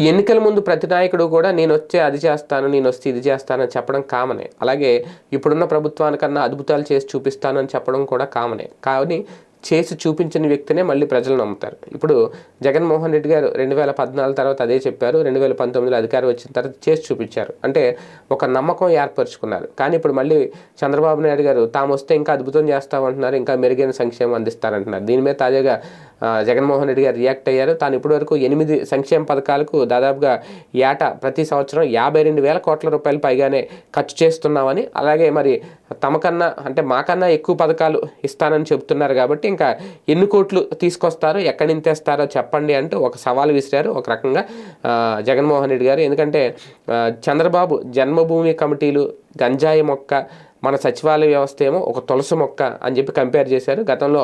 ఎన్నికల ముందు ప్రతి నాయకుడు కూడా నేను వచ్చే అది చేస్తాను నేను వస్తే ఇది చేస్తానని చెప్పడం కామనే. అలాగే ఇప్పుడున్న ప్రభుత్వానికన్నా అద్భుతాలు చేసి చూపిస్తానని చెప్పడం కూడా కామనే. కానీ చేసి చూపించిన వ్యక్తినే మళ్ళీ ప్రజలు నమ్ముతారు. ఇప్పుడు జగన్మోహన్ రెడ్డి గారు రెండు వేల పద్నాలుగు తర్వాత అదే చెప్పారు రెండు వేల పంతొమ్మిదిలో అధికారం వచ్చిన తర్వాత చేసి చూపించారు. అంటే ఒక నమ్మకం ఏర్పరచుకున్నారు. కానీ ఇప్పుడు మళ్ళీ చంద్రబాబు నాయుడు గారు తాము వస్తే ఇంకా అద్భుతం చేస్తామంటున్నారు ఇంకా మెరుగైన సంక్షేమం అందిస్తారంటున్నారు. దీని మీద తాజాగా జగన్మోహన్ రెడ్డి గారు రియాక్ట్ అయ్యారు. తాను ఇప్పటివరకు ఎనిమిది సంక్షేమ పథకాలకు దాదాపుగా ఏటా ప్రతి సంవత్సరం యాభై రెండు వేల కోట్ల రూపాయలు పైగానే ఖర్చు చేస్తున్నామని అలాగే మరి తమకన్నా అంటే మాకన్నా ఎక్కువ పథకాలు ఇస్తానని చెబుతున్నారు కాబట్టి ఇంకా ఎన్ని కోట్లు తీసుకొస్తారో ఎక్కడి నుంచి తెస్తారో చెప్పండి అంటూ ఒక సవాల్ విసిరారు ఒక రకంగా జగన్మోహన్ రెడ్డి గారు. ఎందుకంటే చంద్రబాబు జన్మభూమి కమిటీలు గంజాయి మొక్క మన సచివాలయ వ్యవస్థ ఏమో ఒక తులసి మొక్క అని చెప్పి కంపేర్ చేశారు. గతంలో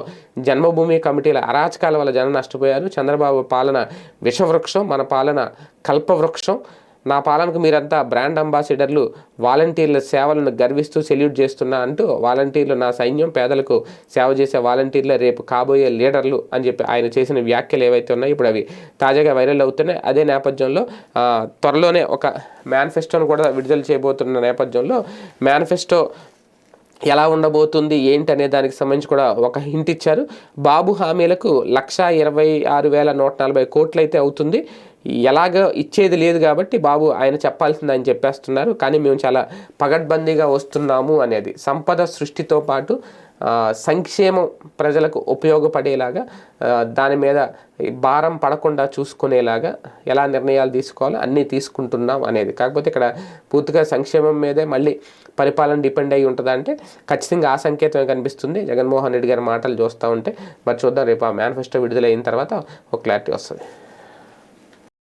జన్మభూమి కమిటీల అరాచకాల వల్ల జనం నష్టపోయారు. చంద్రబాబు పాలన విషవృక్షం మన పాలన కల్పవృక్షం. నా పాలనకు మీరంతా బ్రాండ్ అంబాసిడర్లు వాలంటీర్ల సేవలను గర్విస్తూ సెల్యూట్ చేస్తున్నా అంటూ వాలంటీర్లు నా సైన్యం పేదలకు సేవ చేసే వాలంటీర్లే రేపు కాబోయే లీడర్లు అని చెప్పి ఆయన చేసిన వ్యాఖ్యలు ఏవైతే ఉన్నాయో ఇప్పుడు అవి తాజాగా వైరల్ అవుతున్నాయి. అదే నేపథ్యంలో త్వరలోనే ఒక మేనిఫెస్టోను కూడా విడుదల చేయబోతున్న నేపథ్యంలో మేనిఫెస్టో ఎలా ఉండబోతుంది ఏంటి అనే దానికి సంబంధించి కూడా ఒక హింట్ ఇచ్చారు. బాబు హామీలకు లక్షా ఇరవై ఆరు వేల నూట నలభై కోట్లు అయితే అవుతుంది. ఎలాగ ఇచ్చేది లేదు కాబట్టి బాబు ఆయన చెప్పాల్సింది ఆయన చెప్పేస్తున్నారు. కానీ మేము చాలా పగడ్బందీగా వస్తున్నాము అనేది సంపద సృష్టితో పాటు సంక్షేమం ప్రజలకు ఉపయోగపడేలాగా దాని మీద భారం పడకుండా చూసుకునేలాగా ఎలా నిర్ణయాలు తీసుకోవాలో అన్నీ తీసుకుంటున్నాం అనేది. కాకపోతే ఇక్కడ పూర్తిగా సంక్షేమం మీదే మళ్ళీ పరిపాలన డిపెండ్ అయి ఉంటుందా అంటే ఖచ్చితంగా ఆ సంకేతమే కనిపిస్తుంది. జగన్మోహన్ రెడ్డి గారి మాటలు చూస్తూ ఉంటే మరి చూద్దాం రేపు ఆ మేనిఫెస్టో విడుదలైన తర్వాత ఒక క్లారిటీ వస్తుంది.